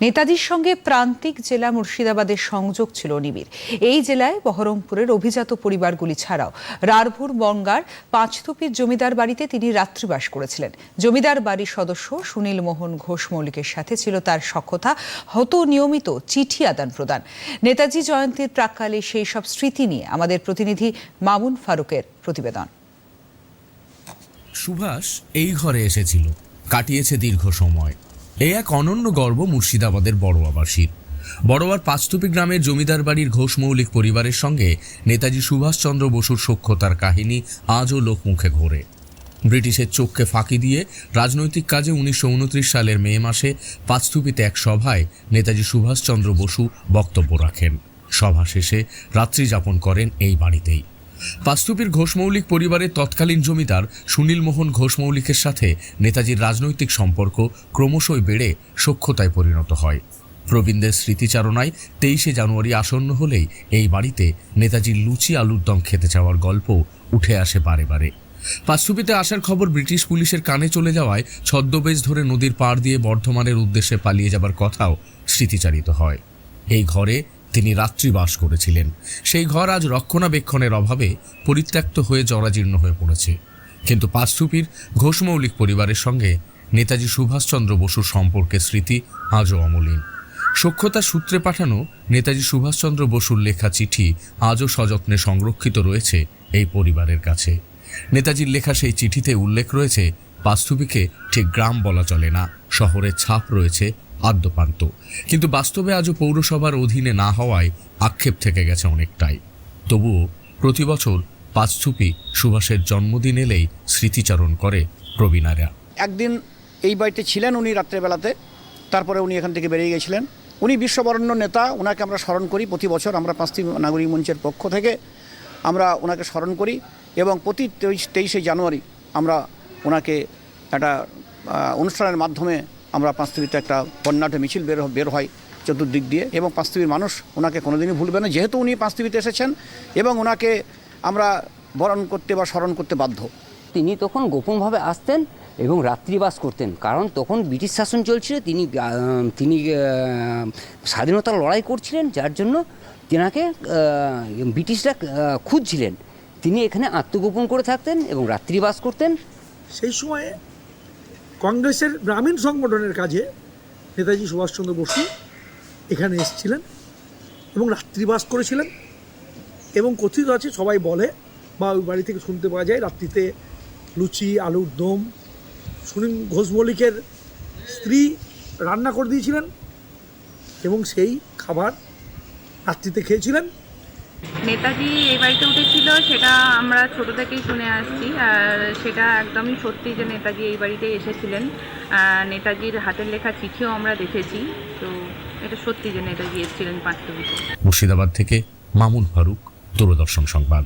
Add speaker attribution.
Speaker 1: নেতাজির সঙ্গে প্রান্তিক জেলা মুর্শিদাবাদের সংযোগ ছিল নিবিড়। এই জেলায় বহরমপুরের অভিজাত পরিবারগুলি ছাড়াও রারভুর বঙ্গার পাঁচথুপির জমিদার বাড়িতে তিনি রাত্রিবাস করেছিলেন। জমিদার বাড়ির সদস্য সুনীল মোহন ঘোষ মৌলিকের সাথে ছিল তার সখ্যতা, হত নিয়মিত চিঠি আদান প্রদান। নেতাজি জয়ন্তীর প্রাককালে সেই সব স্মৃতি নিয়ে আমাদের প্রতিনিধি মামুন ফারুকের প্রতিবেদন।
Speaker 2: সুভাষ এই ঘরে এসেছিল। কাটিয়েছে দীর্ঘ সময়। এ এক অনন্য গর্ব মুর্শিদাবাদের বড়োয়াবাসীর। বড়োয়ার পাঁচতুপি গ্রামের জমিদার বাড়ির ঘোষ মৌলিক পরিবারের সঙ্গে নেতাজি সুভাষচন্দ্র বসুর সখ্যতার কাহিনী আজও লোকমুখে ঘোরে। ব্রিটিশের চোখকে ফাঁকি দিয়ে রাজনৈতিক কাজে উনিশশো উনত্রিশ সালের মে মাসে পাঁচতুপিতে এক সভায় নেতাজি সুভাষচন্দ্র বসু বক্তব্য রাখেন। সভা শেষে রাত্রি যাপন করেন এই বাড়িতেই। পাস্তুপির ঘোষমৌলিক পরিবারের তৎকালীন জমিদার সুনীল মোহন ঘোষমৌলিকের সাথে নেতাজির রাজনৈতিক সম্পর্ক ক্রমশই বেড়ে সখ্যতায় পরিণত হয়। প্রবীণদের স্মৃতিচারণায় তেইশে জানুয়ারি আসন্ন হলেই এই বাড়িতে নেতাজির লুচি আলুর দম খেতে যাওয়ার গল্প উঠে আসে বারে বারে। পাস্তুপিতে আসার খবর ব্রিটিশ পুলিশের কানে চলে যাওয়ায় ছদ্মবেশ ধরে নদীর পাড় দিয়ে বর্ধমানের উদ্দেশ্যে পালিয়ে যাবার কথাও স্মৃতিচারিত হয়। এই ঘরে তিনি রাত্রি বাস করেছিলেন। সেই ঘর আজ রক্ষণাবেক্ষণের অভাবে পরিত্যক্ত হয়ে জরাজীর্ণ হয়ে পড়েছে। কিন্তু পাঁচথুপির ঘোষমৌলিক পরিবারের সঙ্গে নেতাজি সুভাষচন্দ্র বসুর সম্পর্কের স্মৃতি আজও অমলিন। সক্ষতার সূত্রে পাঠানো নেতাজি সুভাষচন্দ্র বসুর লেখা চিঠি আজও সযত্নে সংরক্ষিত রয়েছে এই পরিবারের কাছে। নেতাজির লেখা সেই চিঠিতে উল্লেখ রয়েছে পাঁচথুপিকে ঠিক গ্রাম বলা চলে না, শহরের ছাপ রয়েছে আদ্যপান্ত কিন্তু বাস্তবে আজও পৌরসভার অধীনে না হওয়ায় আক্ষেপ থেকে গেছে অনেকটাই। তবুও প্রতি বছর পাঁচথুপি সুভাষের জন্মদিন এলেই স্মৃতিচারণ করে প্রবীণারা।
Speaker 3: একদিন এই বাড়িতে ছিলেন উনি রাত্রেবেলাতে, তারপরে উনি এখান থেকে বেরিয়ে গেছিলেন। উনি বিশ্ববরণ্য নেতা ওনাকে আমরা স্মরণ করি প্রতি বছর, আমরা পাঁচটি নাগরিক মঞ্চের পক্ষ থেকে আমরা ওনাকে স্মরণ করি এবং প্রতি তেইশ, তেইশে জানুয়ারি আমরা ওনাকে একটা অনুষ্ঠানের মাধ্যমে আমরা পাঁচটিতে একটা বন্যাঢ্য মিছিল বের বের হয় চতুর্দিক দিয়ে এবং পাঁচটির মানুষ ওনাকে কোনোদিনই ভুলবে না। যেহেতু উনি পাঁচটিতে এসেছেন এবং ওনাকে আমরা বরণ করতে বা স্মরণ করতে বাধ্য।
Speaker 4: তিনি তখন গোপনভাবে আসতেন এবং রাত্রিবাস করতেন। কারণ তখন ব্রিটিশ শাসন চলছিল তিনি তিনি স্বাধীনতার লড়াই করছিলেন যার জন্য তেনাকে ব্রিটিশরা খুঁজছিলেন। তিনি এখানে আত্মগোপন করে থাকতেন এবং রাত্রিবাস করতেন।
Speaker 5: সেই সময়ে কংগ্রেসের গ্রামীণ সংগঠনের কাজে নেতাজি সুভাষচন্দ্র বসু এখানে এসেছিলেন এবং রাত্রিবাস করেছিলেন এবং কথিত আছে, সবাই বলে বা ওই বাড়ি থেকে শুনতে পাওয়া যায়, রাত্রিতে লুচি, আলুর দম। সুনীল ঘোষ মল্লিকের স্ত্রী রান্না করে দিয়েছিলেন এবং সেই খাবার রাত্রিতে খেয়েছিলেন।
Speaker 6: নেতাজি এই বাড়িতে উঠেছিল, সেটা আমরা ছোট থেকেই শুনে আসছি। আর সেটা একদমই সত্যি যে নেতাজি এই বাড়িতে এসেছিলেন। নেতাজির হাতের লেখা চিঠিও আমরা দেখেছি। তো এটা সত্যি যে নেতাজি এসেছিলেন পাঁচটা
Speaker 2: মুর্শিদাবাদ থেকে মামুন ফারুক, দূরদর্শন সংবাদ।